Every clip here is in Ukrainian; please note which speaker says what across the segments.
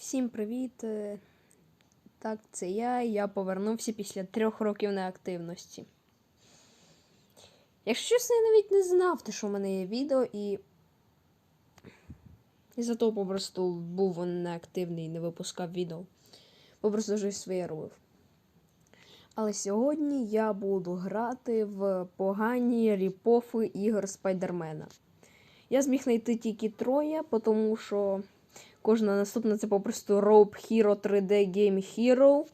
Speaker 1: Всім привіт! Е, Так, це я. Я повернувся після трьох років неактивності. Якщо чесно, я навіть не знав, те, що в мене є відео, і. І за того попросту був неактивний і не випускав відео. Попросту щось своє робив. Але сьогодні я буду грати в погані ріпофи ігор Спайдермена. Я зміг знайти тільки троє, тому що кожна наступна це попросту Rope Hero 3D Game Hero.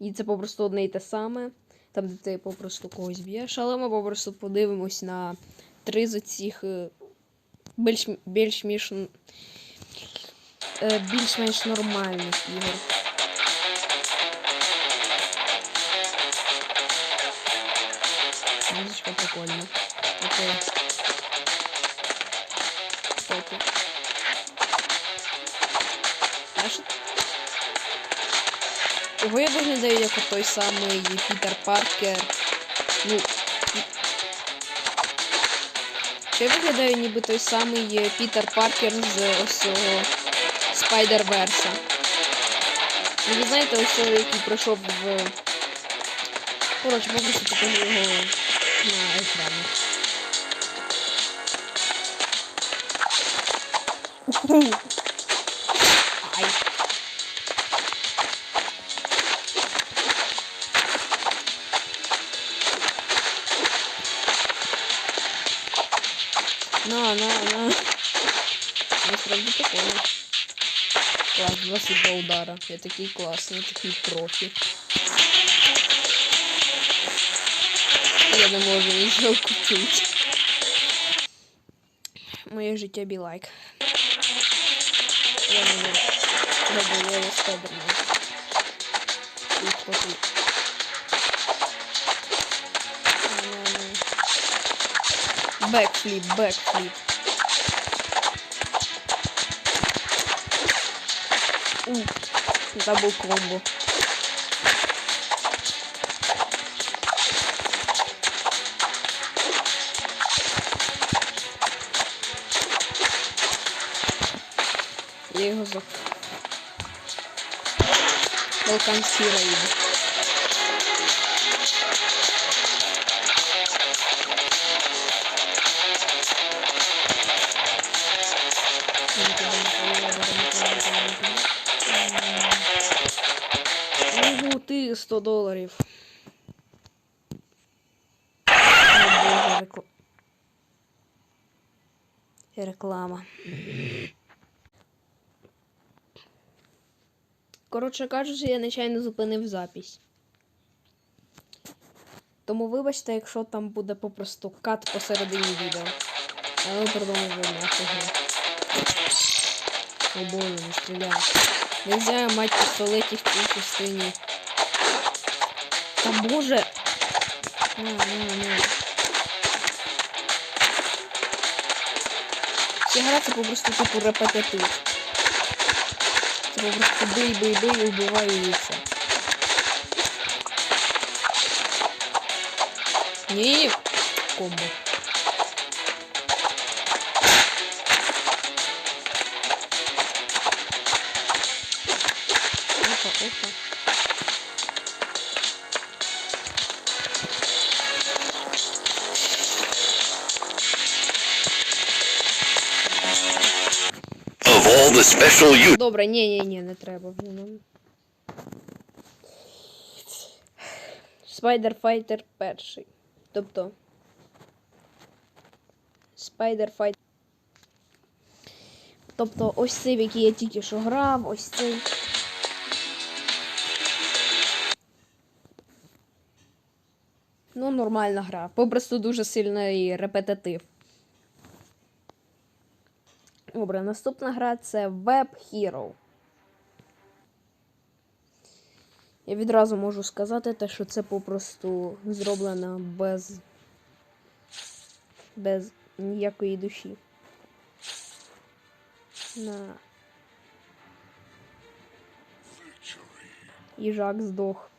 Speaker 1: І це попросту одне і те саме. Там, де ти попросту когось б'єш, але ми попросту подивимось на три з цих е, більш, більш-менш е, більш-менш нормальних ігор. Музичка прикольна. Окей. Знаєш, Чого я виглядаю як той самий Пітер Паркер? Ну. я виглядаю ніби той самий е, Пітер Паркер з ось цього Спайдер-Верса? Ну, ви знаєте, ось цього, який пройшов в. Коротше, попросту покажу його на екрані. Ай. Я такий класний, такий профі. Я не можу нічого купити. Моє життя be like. Я не можу. Добре, я Спайдермен. І хто тут? Бекфліп, бекфліп. acabou o combo. Erros, ó. Vou colocar no tiro aí. 100 доларів. Реклама. Коротше кажучи, я нечайно зупинив запись. Тому вибачте, якщо там буде попросту кат посередині відео. Але продовжуємо. О боже, не стріляй. Нельзя мать пістолетів в цій частині. Та боже! На, на, на. Ця гра це попросту типу репетитив. Це попросту бий, бий, бий, і вбиваю і все. Ні! Комбо.
Speaker 2: Special you
Speaker 1: Добре, ні, ні, ні, не треба нам. Spider Fighter перший. Тобто. Spider Fighter. Тобто ось цей, в який я тільки що грав, ось цей. Ну, нормальна гра. Попросту дуже сильний репетитив. Добре, наступна гра це Web Hero. Я відразу можу сказати те, що це попросту зроблено без, без ніякої душі. На... Їжак здох.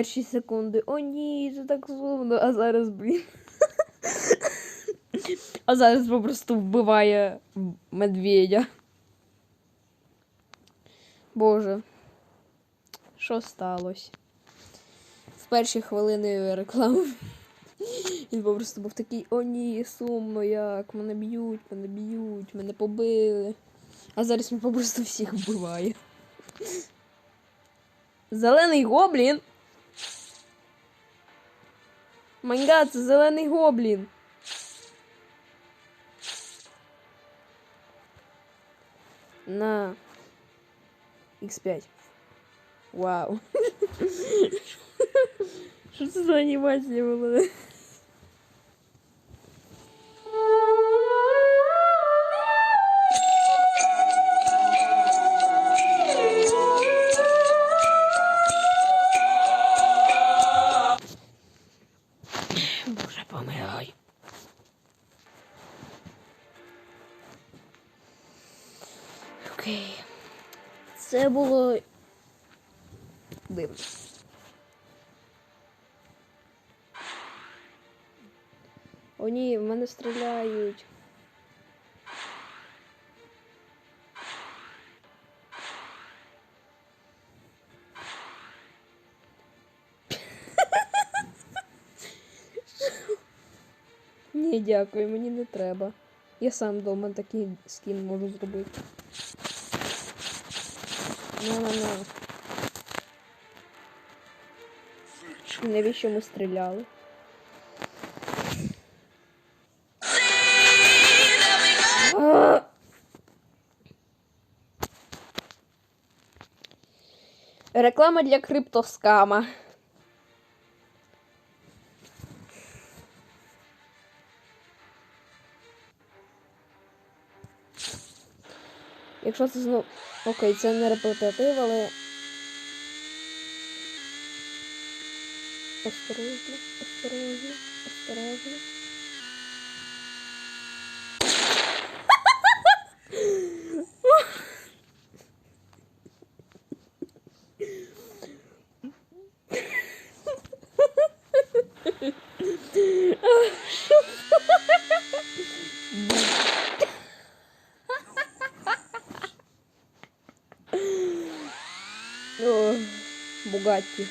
Speaker 1: Перші секунди. О ні, це так сумно, а зараз, блін. А зараз попросту вбиває медведя. Боже. Що сталося? В перші хвилини реклами. Він попросту був такий, о ні, сумно, як, мене б'ють, мене б'ють, мене побили. А зараз він попросту всіх вбиває. Зелений гоблін. Маньга, це зелений гоблін. На X5. Вау. Що це за анімація була? О, ні, в мене стріляють. Ні, дякую, мені не треба. Я сам вдома такий скін можу зробити. На-на-на. Навіщо ми стріляли? Реклама для криптоскама. Якщо це знову. Окей, це не репетитив, але. Осторожно, осторожно, осторожно. Бугатті.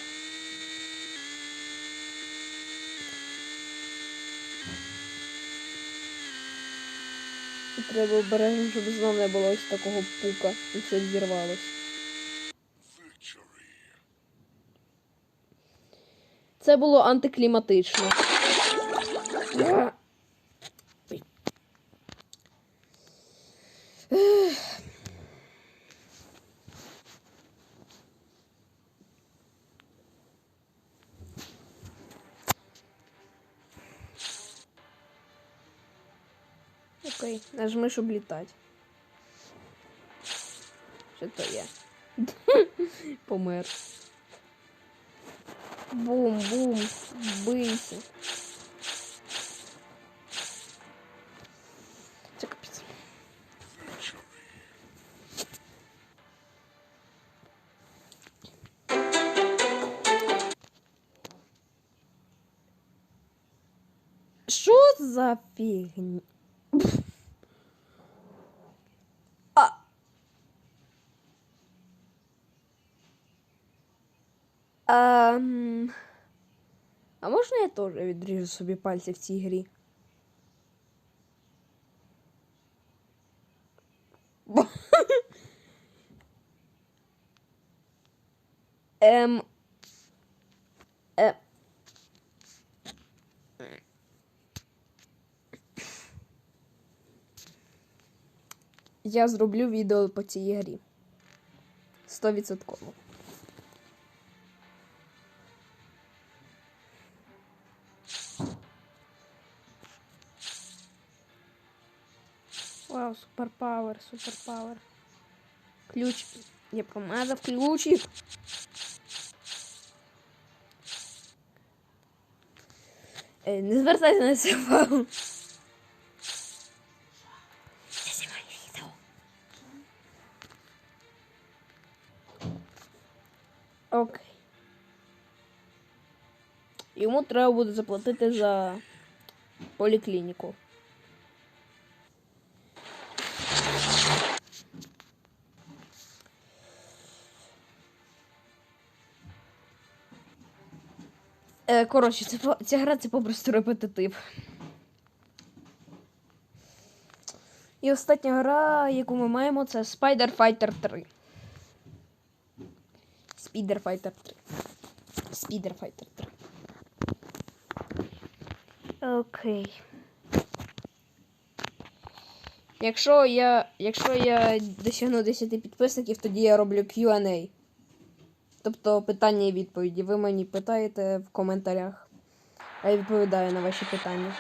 Speaker 1: І Треба обережно, щоб знов не було ось такого пука і все зірвалось. Це було антикліматично. Ой. Окей, нажми, щоб літати. Що то є? Помер. Бум, бум, бийся. Це капець. Що за фігня? Ам, а можна я теж відріжу собі пальці в цій грі? Ем. Е. Я зроблю відео по цій грі. Стовідсотково. Вау, суперпауер, суперпауер. Ключ. Я помазав ключик. Е, Не звертайся на це увагу. Окей. Йому треба буде заплатити за поліклініку. Коротше, це, ця гра це попросту репетитив. І остання гра, яку ми маємо, це Spider Fighter 3. Spider Fighter 3. Spider Fighter 3. Окей. Якщо я, якщо я досягну 10 підписників, тоді я роблю Q&A. Тобто питання і відповіді. Ви мені питаєте в коментарях. А я відповідаю на ваші питання.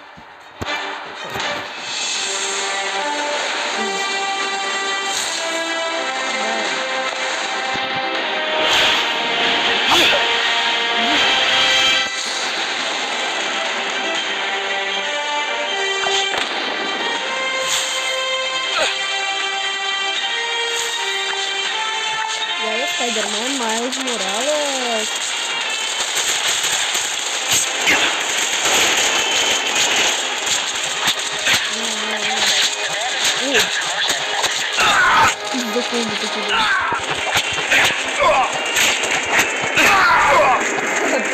Speaker 1: Bekleyin bir şekilde.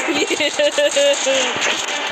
Speaker 1: Please.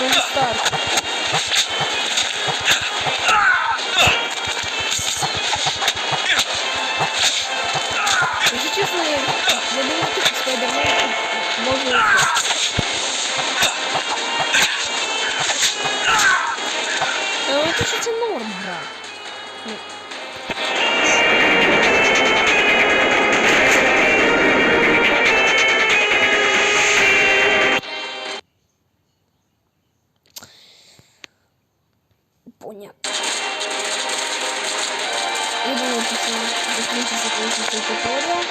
Speaker 1: Боже, Тоні Понятно. Я думаю, після закінчиться колись цей туторіал.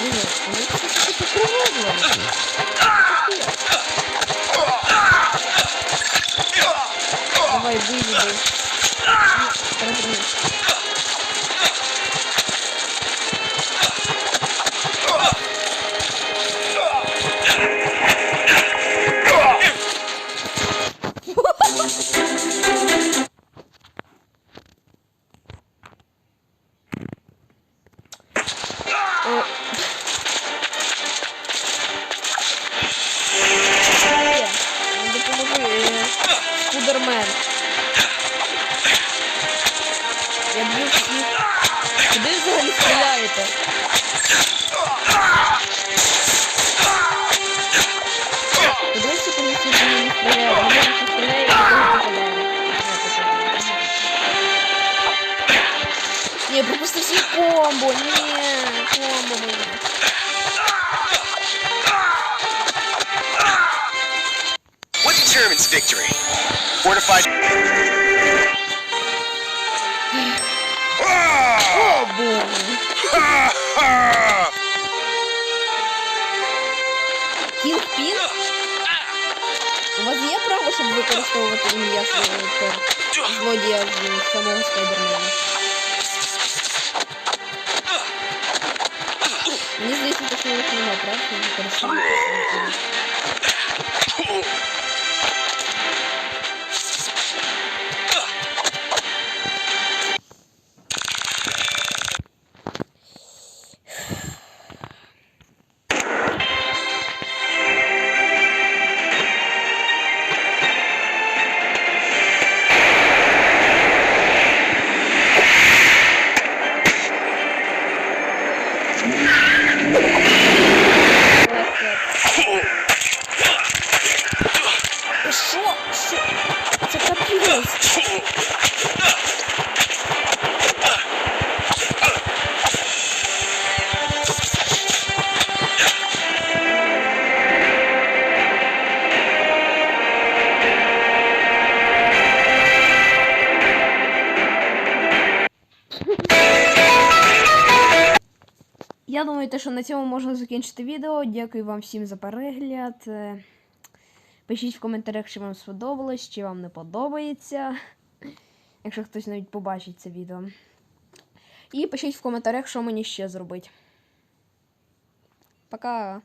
Speaker 1: Ні, ну це таке покровно. Давай, виведи. Переверни. Кілпін? У вас є право, щоб використовувати ім'я свого цього злодія з самого Спайдермена? Мені здається, що у них немає прав на Я думаю, те, що на цьому можна закінчити відео. Дякую вам всім за перегляд. Е, Пишіть в коментарях, чи вам сподобалось, чи вам не подобається. Якщо хтось навіть побачить це відео. І пишіть в коментарях, що мені ще зробити. Пока!